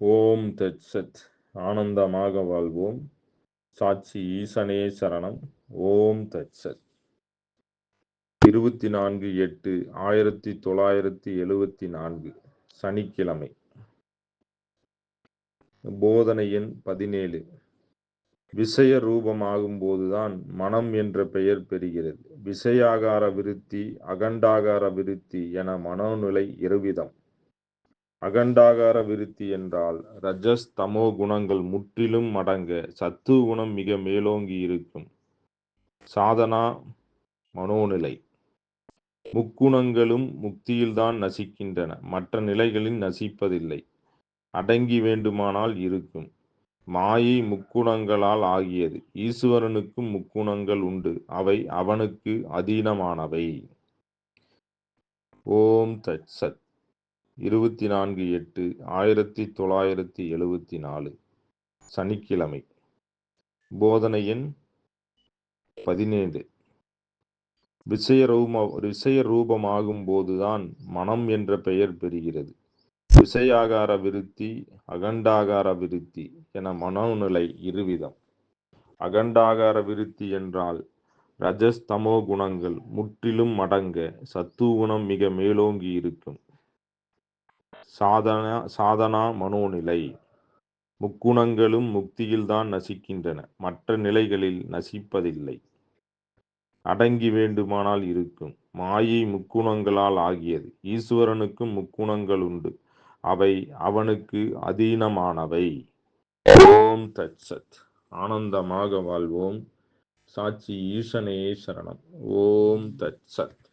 ஓம் தத் சத். ஆனந்தமாக வாழ்வோம். சாட்சி ஈசனே சரணம். ஓம் தத் சத். இருபத்தி நான்கு எட்டு ஆயிரத்தி தொள்ளாயிரத்தி எழுவத்தி நான்கு சனிக்கிழமை. போதனையின் பதினேழு. விஷய ரூபமாகும் போதுதான் மனம் என்ற பெயர் பெறுகிறது. விஷயாகார விருத்தி அகண்டாகார விருத்தி என மனோநிலை இருவிதம். அகண்டாகார விருத்தி என்றால் ரஜஸ் தமோ குணங்கள் முற்றிலும் அடங்க சத்து குணம் மிக மேலோங்கி இருக்கும். சாதனா மனோநிலை. முக்குணங்களும் முக்தியில்தான் நசிக்கின்றன. மற்ற நிலைகளில் நசிப்பதில்லை. அடங்கி வேண்டுமானால் இருக்கும். மாயை முக்குணங்களால் ஆகியது. ஈஸ்வரனுக்கும் முக்குணங்கள் உண்டு. அவை அவனுக்கு அதீனமானவை. ஓம் தத் சத். இருபத்தி நான்கு எட்டு ஆயிரத்தி தொள்ளாயிரத்தி எழுபத்தி நாலு. சனிக்கிழமை. போதனை எண் பதினேழு விஷய ரூப விஷய ரூபமாகும் போதுதான் மனம் என்ற பெயர் பெறுகிறது. விஷயாகார விருத்தி அகண்டாகார விருத்தி என மனோநிலை இருவிதம். அகண்டாகார விருத்தி என்றால் ரஜஸ்தமோ குணங்கள் முற்றிலும் அடங்க சத்து குணம் மிக மேலோங்கி இருக்கும் சாதனா சாதனா மனோநிலை. முக்குணங்களும் முக்தியில்தான் நசிக்கின்றன. மற்ற நிலைகளில் நசிப்பதில்லை. அடங்கி வேண்டுமானால் இருக்கும். மாயை முக்குணங்களால் ஆகியது. ஈஸ்வரனுக்கும் முக்குணங்கள் உண்டு. அவை அவனுக்கு அதீனமானவை. ஓம் தட்சத் ஆனந்தமாக வாழ்வோம். சாட்சி ஈசனே சரணம். ஓம் தட்சத்